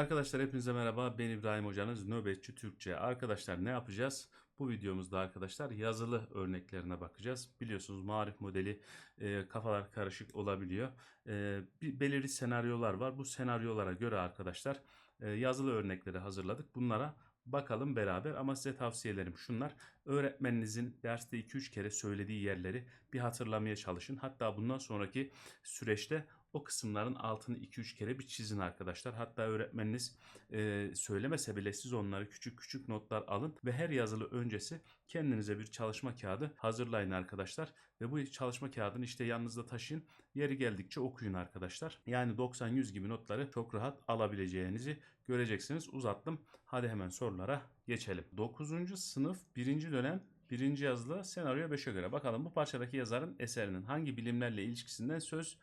Arkadaşlar hepinize merhaba. Ben İbrahim Hocanız Nöbetçi Türkçe. Arkadaşlar ne yapacağız? Bu videomuzda arkadaşlar yazılı örneklerine bakacağız. Biliyorsunuz marif modeli e, kafalar karışık olabiliyor. E, bir belirli senaryolar var. Bu senaryolara göre arkadaşlar e, yazılı örnekleri hazırladık. Bunlara bakalım beraber ama size tavsiyelerim şunlar. Öğretmeninizin derste 2-3 kere söylediği yerleri bir hatırlamaya çalışın. Hatta bundan sonraki süreçte o kısımların altını 2-3 kere bir çizin arkadaşlar. Hatta öğretmeniniz e, söylemese bile siz onları küçük küçük notlar alın ve her yazılı öncesi kendinize bir çalışma kağıdı hazırlayın arkadaşlar. Ve bu çalışma kağıdını işte yanınızda taşıyın. Yeri geldikçe okuyun arkadaşlar. Yani 90-100 gibi notları çok rahat alabileceğinizi göreceksiniz. Uzattım. Hadi hemen sorulara geçelim. 9. sınıf 1. dönem Birinci yazılı senaryo 5'e göre. Bakalım bu parçadaki yazarın eserinin hangi bilimlerle ilişkisinden söz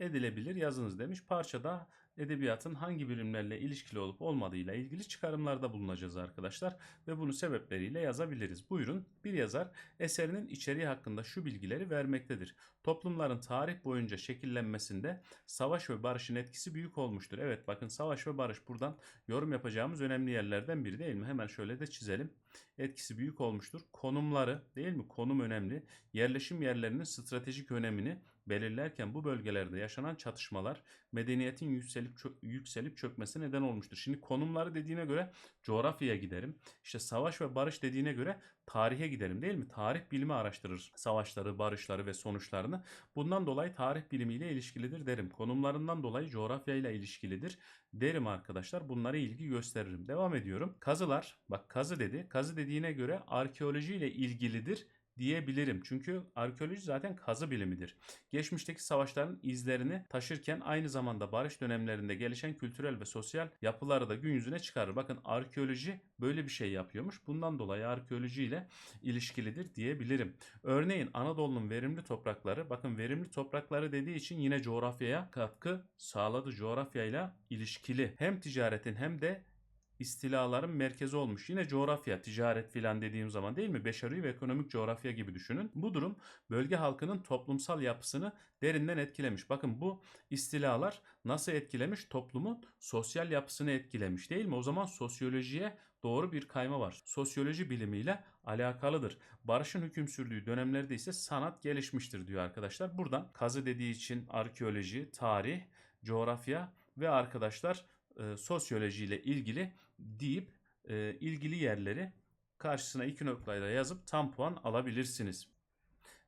edilebilir yazınız demiş. Parçada edebiyatın hangi bilimlerle ilişkili olup olmadığıyla ilgili çıkarımlarda bulunacağız arkadaşlar ve bunu sebepleriyle yazabiliriz. Buyurun bir yazar eserinin içeriği hakkında şu bilgileri vermektedir. Toplumların tarih boyunca şekillenmesinde savaş ve barışın etkisi büyük olmuştur. Evet bakın savaş ve barış buradan yorum yapacağımız önemli yerlerden biri değil mi? Hemen şöyle de çizelim. Etkisi büyük olmuştur. Konumları değil mi? Konum önemli. Yerleşim yerlerinin stratejik önemini belirlerken bu bölgelerde yaşanan çatışmalar medeniyetin yükselip çö- yükselip çökmesi neden olmuştur. Şimdi konumları dediğine göre coğrafyaya giderim. İşte savaş ve barış dediğine göre tarihe giderim değil mi? Tarih bilimi araştırır savaşları, barışları ve sonuçlarını. Bundan dolayı tarih bilimiyle ilişkilidir derim. Konumlarından dolayı coğrafyayla ilişkilidir derim arkadaşlar. Bunlara ilgi gösteririm. Devam ediyorum. Kazılar, bak kazı dedi. Kazı dediğine göre arkeolojiyle ilgilidir diyebilirim. Çünkü arkeoloji zaten kazı bilimidir. Geçmişteki savaşların izlerini taşırken aynı zamanda barış dönemlerinde gelişen kültürel ve sosyal yapıları da gün yüzüne çıkarır. Bakın arkeoloji böyle bir şey yapıyormuş. Bundan dolayı arkeoloji ile ilişkilidir diyebilirim. Örneğin Anadolu'nun verimli toprakları, bakın verimli toprakları dediği için yine coğrafyaya katkı sağladı. Coğrafyayla ilişkili hem ticaretin hem de istilaların merkezi olmuş. Yine coğrafya, ticaret filan dediğim zaman değil mi? Beşeri ve ekonomik coğrafya gibi düşünün. Bu durum bölge halkının toplumsal yapısını derinden etkilemiş. Bakın bu istilalar nasıl etkilemiş? Toplumun sosyal yapısını etkilemiş değil mi? O zaman sosyolojiye doğru bir kayma var. Sosyoloji bilimiyle alakalıdır. Barış'ın hüküm sürdüğü dönemlerde ise sanat gelişmiştir diyor arkadaşlar. Buradan kazı dediği için arkeoloji, tarih, coğrafya ve arkadaşlar e, sosyolojiyle ilgili deyip e, ilgili yerleri karşısına iki noktayla yazıp tam puan alabilirsiniz.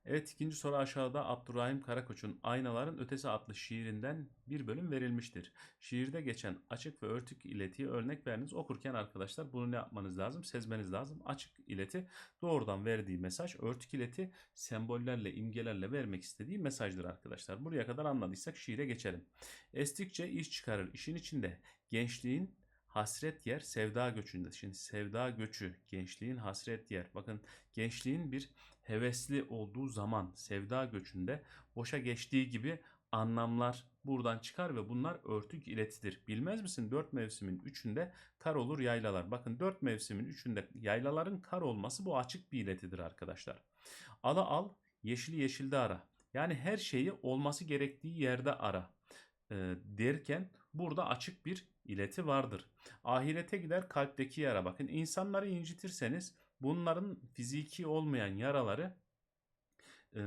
Evet ikinci soru aşağıda Abdurrahim Karakoç'un Aynaların Ötesi adlı şiirinden bir bölüm verilmiştir. Şiirde geçen açık ve örtük iletiyi örnek veriniz. Okurken arkadaşlar bunu ne yapmanız lazım? Sezmeniz lazım. Açık ileti doğrudan verdiği mesaj. Örtük ileti sembollerle, imgelerle vermek istediği mesajdır arkadaşlar. Buraya kadar anladıysak şiire geçelim. Estikçe iş çıkarır. İşin içinde gençliğin hasret yer sevda göçünde. Şimdi sevda göçü gençliğin hasret yer. Bakın gençliğin bir hevesli olduğu zaman sevda göçünde boşa geçtiği gibi anlamlar buradan çıkar ve bunlar örtük iletidir. Bilmez misin? Dört mevsimin üçünde kar olur yaylalar. Bakın dört mevsimin üçünde yaylaların kar olması bu açık bir iletidir arkadaşlar. Ala al, yeşili yeşilde ara. Yani her şeyi olması gerektiği yerde ara e, derken burada açık bir ileti vardır. Ahirete gider kalpteki yara. Bakın insanları incitirseniz bunların fiziki olmayan yaraları e,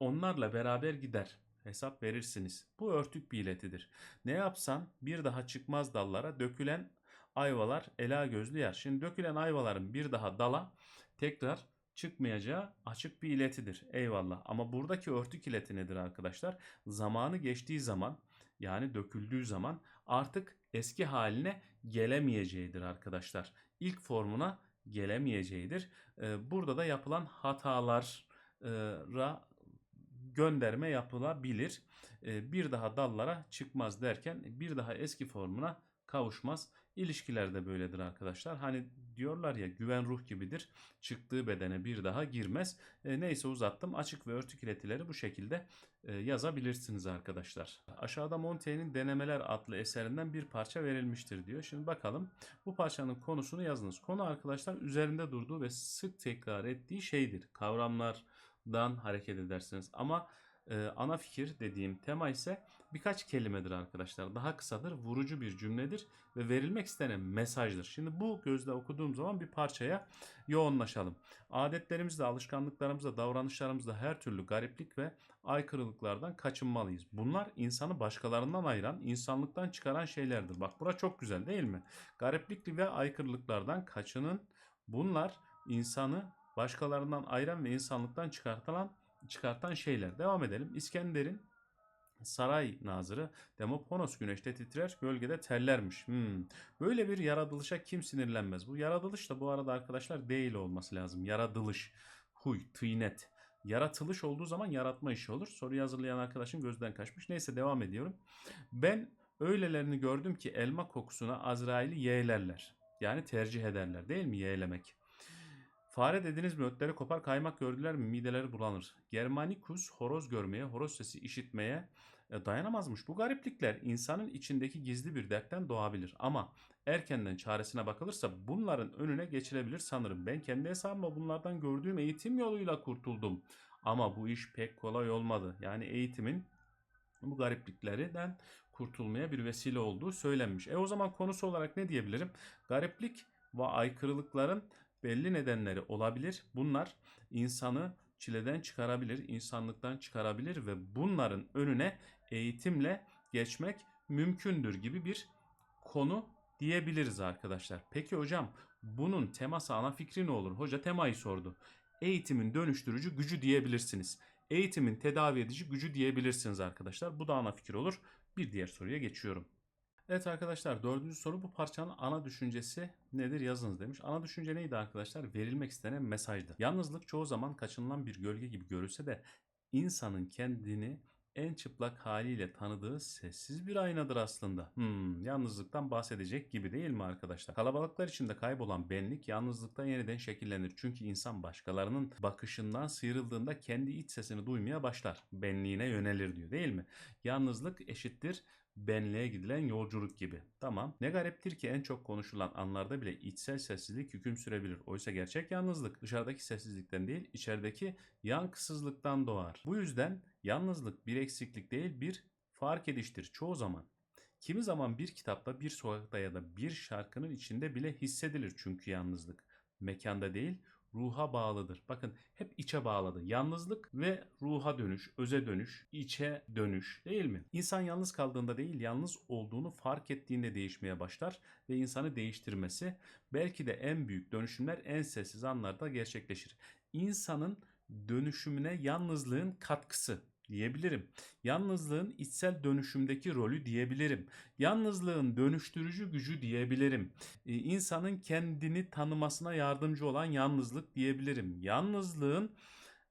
onlarla beraber gider. Hesap verirsiniz. Bu örtük bir iletidir. Ne yapsan bir daha çıkmaz dallara dökülen ayvalar ela gözlü yer. Şimdi dökülen ayvaların bir daha dala tekrar çıkmayacağı açık bir iletidir. Eyvallah. Ama buradaki örtük ileti nedir arkadaşlar? Zamanı geçtiği zaman yani döküldüğü zaman artık eski haline gelemeyeceğidir arkadaşlar. İlk formuna gelemeyeceğidir. Ee, Burada da yapılan hatalara gönderme yapılabilir. Ee, Bir daha dallara çıkmaz derken bir daha eski formuna kavuşmaz. İlişkiler de böyledir arkadaşlar. Hani diyorlar ya güven ruh gibidir. Çıktığı bedene bir daha girmez. E, neyse uzattım. Açık ve örtük iletileri bu şekilde e, yazabilirsiniz arkadaşlar. Aşağıda Montaigne'in Denemeler adlı eserinden bir parça verilmiştir diyor. Şimdi bakalım bu parçanın konusunu yazınız. Konu arkadaşlar üzerinde durduğu ve sık tekrar ettiği şeydir. Kavramlardan hareket edersiniz. Ama Ee, ana fikir dediğim tema ise birkaç kelimedir arkadaşlar. Daha kısadır, vurucu bir cümledir ve verilmek istenen mesajdır. Şimdi bu gözle okuduğum zaman bir parçaya yoğunlaşalım. Adetlerimizde, alışkanlıklarımızda, davranışlarımızda her türlü gariplik ve aykırılıklardan kaçınmalıyız. Bunlar insanı başkalarından ayıran, insanlıktan çıkaran şeylerdir. Bak bura çok güzel değil mi? Gariplik ve aykırılıklardan kaçının. Bunlar insanı başkalarından ayıran ve insanlıktan çıkartılan çıkartan şeyler. Devam edelim. İskender'in saray nazırı Demoponos güneşte titrer, gölgede terlermiş. Hmm. Böyle bir yaratılışa kim sinirlenmez? Bu yaratılış da bu arada arkadaşlar değil olması lazım. Yaratılış, huy, tıynet. Yaratılış olduğu zaman yaratma işi olur. Soruyu hazırlayan arkadaşın gözden kaçmış. Neyse devam ediyorum. Ben öylelerini gördüm ki elma kokusuna Azrail'i yeğlerler. Yani tercih ederler değil mi yeğlemek? Fare dediniz mi ötleri kopar kaymak gördüler mi mideleri bulanır. Germanicus horoz görmeye, horoz sesi işitmeye e, dayanamazmış. Bu gariplikler insanın içindeki gizli bir dertten doğabilir. Ama erkenden çaresine bakılırsa bunların önüne geçilebilir sanırım. Ben kendi hesabıma bunlardan gördüğüm eğitim yoluyla kurtuldum. Ama bu iş pek kolay olmadı. Yani eğitimin bu garipliklerden kurtulmaya bir vesile olduğu söylenmiş. E o zaman konusu olarak ne diyebilirim? Gariplik ve aykırılıkların belli nedenleri olabilir. Bunlar insanı çileden çıkarabilir, insanlıktan çıkarabilir ve bunların önüne eğitimle geçmek mümkündür gibi bir konu diyebiliriz arkadaşlar. Peki hocam bunun teması ana fikri ne olur? Hoca temayı sordu. Eğitimin dönüştürücü gücü diyebilirsiniz. Eğitimin tedavi edici gücü diyebilirsiniz arkadaşlar. Bu da ana fikir olur. Bir diğer soruya geçiyorum. Evet arkadaşlar dördüncü soru bu parçanın ana düşüncesi nedir yazınız demiş. Ana düşünce neydi arkadaşlar? Verilmek istenen mesajdı. Yalnızlık çoğu zaman kaçınılan bir gölge gibi görülse de insanın kendini en çıplak haliyle tanıdığı sessiz bir aynadır aslında. Hmm, yalnızlıktan bahsedecek gibi değil mi arkadaşlar? Kalabalıklar içinde kaybolan benlik yalnızlıkta yeniden şekillenir. Çünkü insan başkalarının bakışından sıyrıldığında kendi iç sesini duymaya başlar. Benliğine yönelir diyor değil mi? Yalnızlık eşittir benliğe gidilen yolculuk gibi. Tamam. Ne gariptir ki en çok konuşulan anlarda bile içsel sessizlik hüküm sürebilir. Oysa gerçek yalnızlık dışarıdaki sessizlikten değil, içerideki yankısızlıktan doğar. Bu yüzden yalnızlık bir eksiklik değil, bir fark ediştir çoğu zaman. Kimi zaman bir kitapta, bir sokakta ya da bir şarkının içinde bile hissedilir çünkü yalnızlık. Mekanda değil, ruha bağlıdır. Bakın hep içe bağladı. Yalnızlık ve ruha dönüş, öze dönüş, içe dönüş değil mi? İnsan yalnız kaldığında değil, yalnız olduğunu fark ettiğinde değişmeye başlar ve insanı değiştirmesi belki de en büyük dönüşümler en sessiz anlarda gerçekleşir. İnsanın dönüşümüne yalnızlığın katkısı diyebilirim. Yalnızlığın içsel dönüşümdeki rolü diyebilirim. Yalnızlığın dönüştürücü gücü diyebilirim. Ee, insanın kendini tanımasına yardımcı olan yalnızlık diyebilirim. Yalnızlığın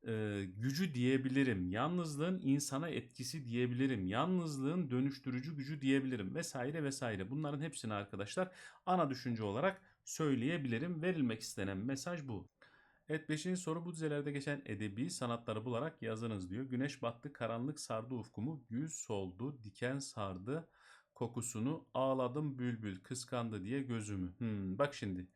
e, gücü diyebilirim. Yalnızlığın insana etkisi diyebilirim. Yalnızlığın dönüştürücü gücü diyebilirim vesaire vesaire. Bunların hepsini arkadaşlar ana düşünce olarak söyleyebilirim. Verilmek istenen mesaj bu. Evet 5. soru bu dizelerde geçen edebi sanatları bularak yazınız diyor. Güneş battı, karanlık sardı ufkumu, gül soldu, diken sardı kokusunu, ağladım bülbül, kıskandı diye gözümü. Hmm, bak şimdi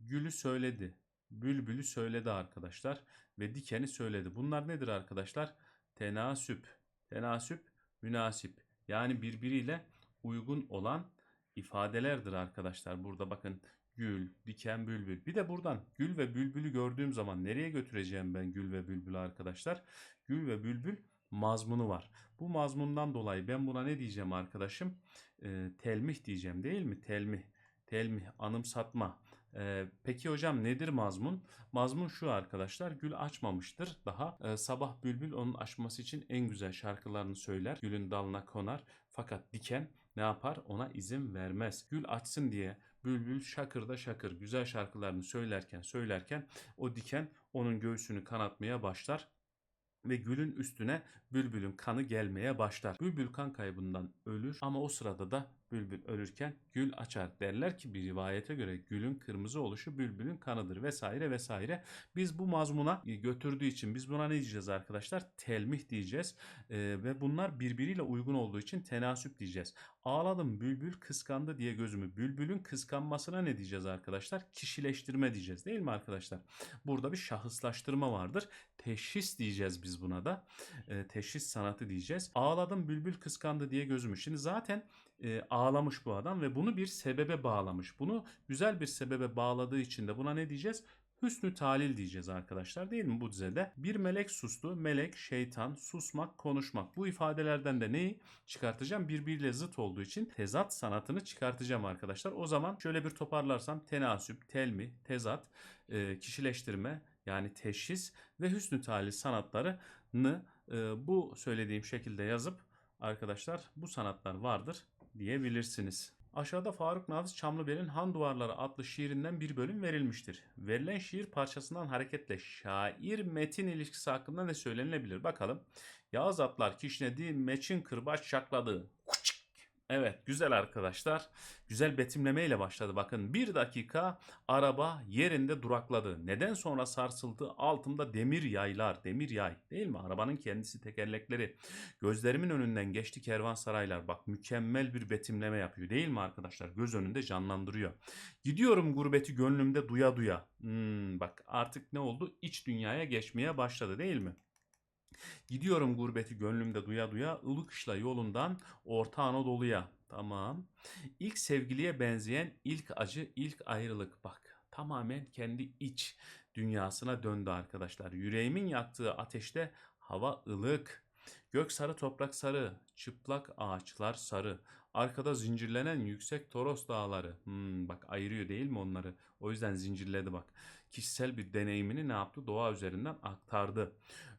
gülü söyledi, bülbülü söyledi arkadaşlar ve dikeni söyledi. Bunlar nedir arkadaşlar? Tenasüp, tenasüp, münasip. Yani birbiriyle uygun olan ifadelerdir arkadaşlar. Burada bakın gül, diken, bülbül. Bir de buradan gül ve bülbülü gördüğüm zaman nereye götüreceğim ben gül ve bülbülü arkadaşlar? Gül ve bülbül mazmunu var. Bu mazmundan dolayı ben buna ne diyeceğim arkadaşım? Ee, telmih diyeceğim değil mi? Telmih. Telmih, anımsatma. Ee, peki hocam nedir mazmun? Mazmun şu arkadaşlar. Gül açmamıştır daha. Ee, sabah bülbül onun açması için en güzel şarkılarını söyler. Gülün dalına konar. Fakat diken ne yapar? Ona izin vermez. Gül açsın diye Bülbül şakırda şakır güzel şarkılarını söylerken söylerken o diken onun göğsünü kanatmaya başlar ve gülün üstüne bülbülün kanı gelmeye başlar. Bülbül kan kaybından ölür ama o sırada da bülbül ölürken gül açar. Derler ki bir rivayete göre gülün kırmızı oluşu bülbülün kanıdır vesaire vesaire. Biz bu mazmuna götürdüğü için biz buna ne diyeceğiz arkadaşlar? Telmih diyeceğiz ee, ve bunlar birbiriyle uygun olduğu için tenasüp diyeceğiz. Ağladım bülbül kıskandı diye gözümü. Bülbülün kıskanmasına ne diyeceğiz arkadaşlar? Kişileştirme diyeceğiz değil mi arkadaşlar? Burada bir şahıslaştırma vardır. Teşhis diyeceğiz biz buna da. E, teşhis sanatı diyeceğiz. Ağladım bülbül kıskandı diye gözümü. Şimdi zaten e, ağlamış bu adam ve bunu bir sebebe bağlamış. Bunu güzel bir sebebe bağladığı için de buna ne diyeceğiz? Hüsnü talil diyeceğiz arkadaşlar değil mi bu dizede? Bir melek sustu, melek, şeytan, susmak, konuşmak. Bu ifadelerden de neyi çıkartacağım? Birbiriyle zıt olduğu için tezat sanatını çıkartacağım arkadaşlar. O zaman şöyle bir toparlarsam tenasüp, telmi, tezat, kişileştirme yani teşhis ve hüsnü talil sanatlarını bu söylediğim şekilde yazıp arkadaşlar bu sanatlar vardır diyebilirsiniz. Aşağıda Faruk Nafiz Çamlıbel'in Han Duvarları adlı şiirinden bir bölüm verilmiştir. Verilen şiir parçasından hareketle şair metin ilişkisi hakkında ne söylenilebilir? Bakalım. Yağız atlar kişnedi, meçin kırbaç şakladı. Evet güzel arkadaşlar. Güzel betimlemeyle başladı. Bakın bir dakika araba yerinde durakladı. Neden sonra sarsıldı? Altımda demir yaylar. Demir yay değil mi? Arabanın kendisi tekerlekleri. Gözlerimin önünden geçti kervansaraylar. Bak mükemmel bir betimleme yapıyor değil mi arkadaşlar? Göz önünde canlandırıyor. Gidiyorum gurbeti gönlümde duya duya. Hmm, bak artık ne oldu? İç dünyaya geçmeye başladı değil mi? Gidiyorum gurbeti gönlümde duya duya, ılıkışla yolundan Orta Anadolu'ya. Tamam. İlk sevgiliye benzeyen ilk acı, ilk ayrılık. Bak tamamen kendi iç dünyasına döndü arkadaşlar. Yüreğimin yaktığı ateşte hava ılık. Gök sarı toprak sarı, çıplak ağaçlar sarı. Arkada zincirlenen yüksek Toros dağları. Hmm, bak ayırıyor değil mi onları? O yüzden zincirledi bak. Kişisel bir deneyimini ne yaptı? Doğa üzerinden aktardı.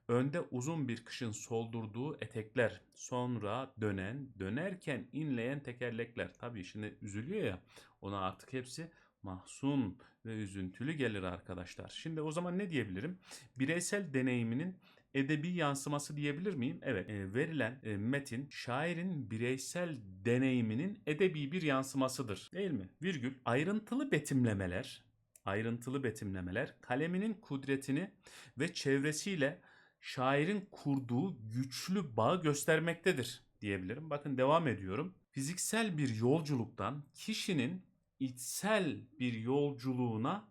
Önde uzun bir kışın soldurduğu etekler, sonra dönen, dönerken inleyen tekerlekler. Tabii şimdi üzülüyor ya, ona artık hepsi mahzun ve üzüntülü gelir arkadaşlar. Şimdi o zaman ne diyebilirim? Bireysel deneyiminin edebi yansıması diyebilir miyim? Evet. E, verilen e, metin şairin bireysel deneyiminin edebi bir yansımasıdır. Değil mi? Virgül. Ayrıntılı betimlemeler, ayrıntılı betimlemeler kaleminin kudretini ve çevresiyle şairin kurduğu güçlü bağı göstermektedir diyebilirim. Bakın devam ediyorum. Fiziksel bir yolculuktan kişinin içsel bir yolculuğuna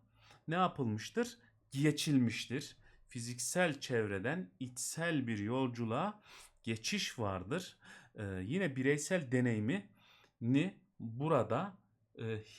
ne yapılmıştır? Geçilmiştir. Fiziksel çevreden içsel bir yolculuğa geçiş vardır. Ee, yine bireysel deneyimini burada e,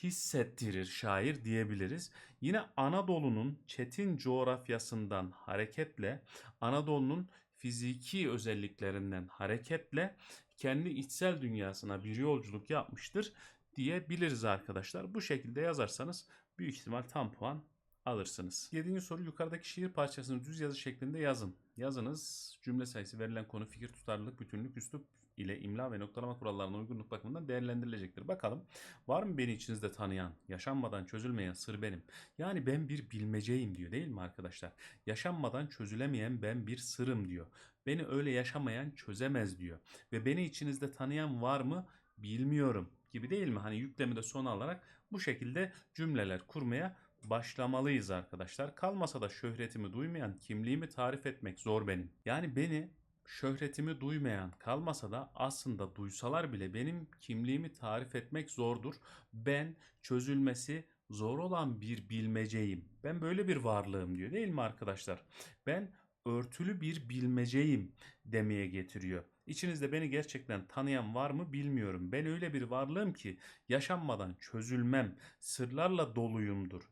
hissettirir şair diyebiliriz. Yine Anadolu'nun çetin coğrafyasından hareketle Anadolu'nun fiziki özelliklerinden hareketle kendi içsel dünyasına bir yolculuk yapmıştır diyebiliriz arkadaşlar. Bu şekilde yazarsanız büyük ihtimal tam puan alırsınız. Yedinci soru yukarıdaki şiir parçasını düz yazı şeklinde yazın. Yazınız cümle sayısı verilen konu fikir tutarlılık bütünlük üslup ile imla ve noktalama kurallarına uygunluk bakımından değerlendirilecektir. Bakalım var mı beni içinizde tanıyan, yaşanmadan çözülmeyen sır benim? Yani ben bir bilmeceyim diyor değil mi arkadaşlar? Yaşanmadan çözülemeyen ben bir sırım diyor. Beni öyle yaşamayan çözemez diyor. Ve beni içinizde tanıyan var mı bilmiyorum gibi değil mi? Hani yüklemi de sona alarak bu şekilde cümleler kurmaya başlamalıyız arkadaşlar. Kalmasa da şöhretimi duymayan kimliğimi tarif etmek zor benim. Yani beni şöhretimi duymayan kalmasa da aslında duysalar bile benim kimliğimi tarif etmek zordur. Ben çözülmesi zor olan bir bilmeceyim. Ben böyle bir varlığım diyor değil mi arkadaşlar? Ben örtülü bir bilmeceyim demeye getiriyor. İçinizde beni gerçekten tanıyan var mı bilmiyorum. Ben öyle bir varlığım ki yaşanmadan çözülmem, sırlarla doluyumdur.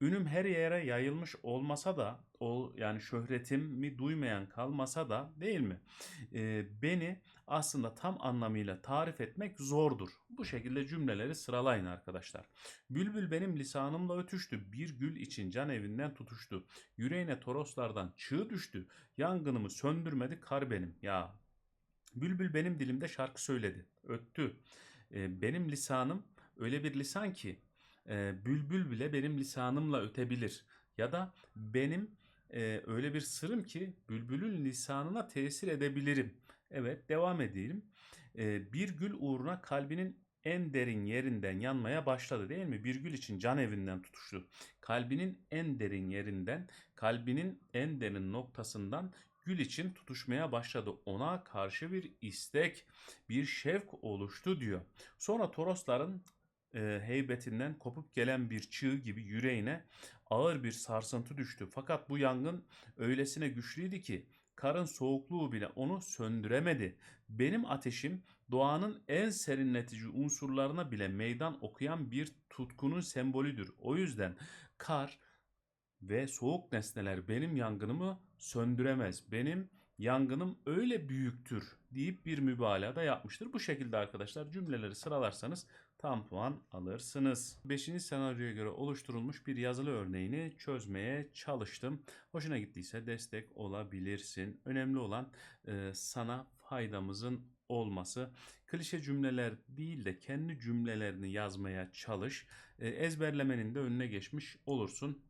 Ünüm her yere yayılmış olmasa da o yani şöhretimi duymayan kalmasa da değil mi? Ee, beni aslında tam anlamıyla tarif etmek zordur. Bu şekilde cümleleri sıralayın arkadaşlar. Bülbül benim lisanımla ötüştü. Bir gül için can evinden tutuştu. Yüreğine toroslardan çığ düştü. Yangınımı söndürmedi kar benim. Ya Bülbül benim dilimde şarkı söyledi. Öttü. Ee, benim lisanım öyle bir lisan ki e, bülbül bile benim lisanımla ötebilir. Ya da benim e, öyle bir sırrım ki bülbülün lisanına tesir edebilirim. Evet devam edelim. E, bir gül uğruna kalbinin en derin yerinden yanmaya başladı değil mi? Bir gül için can evinden tutuştu. Kalbinin en derin yerinden, kalbinin en derin noktasından gül için tutuşmaya başladı. Ona karşı bir istek, bir şevk oluştu diyor. Sonra Torosların e, heybetinden kopup gelen bir çığ gibi yüreğine ağır bir sarsıntı düştü. Fakat bu yangın öylesine güçlüydü ki Karın soğukluğu bile onu söndüremedi. Benim ateşim doğanın en serinletici unsurlarına bile meydan okuyan bir tutkunun sembolüdür. O yüzden kar ve soğuk nesneler benim yangınımı söndüremez. Benim yangınım öyle büyüktür deyip bir mübalağa da yapmıştır. Bu şekilde arkadaşlar cümleleri sıralarsanız tam puan alırsınız. 5. senaryoya göre oluşturulmuş bir yazılı örneğini çözmeye çalıştım. Hoşuna gittiyse destek olabilirsin. Önemli olan e, sana faydamızın olması. Klişe cümleler değil de kendi cümlelerini yazmaya çalış. E, ezberlemenin de önüne geçmiş olursun.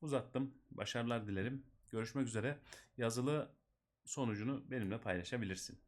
Uzattım. Başarılar dilerim. Görüşmek üzere. Yazılı sonucunu benimle paylaşabilirsin.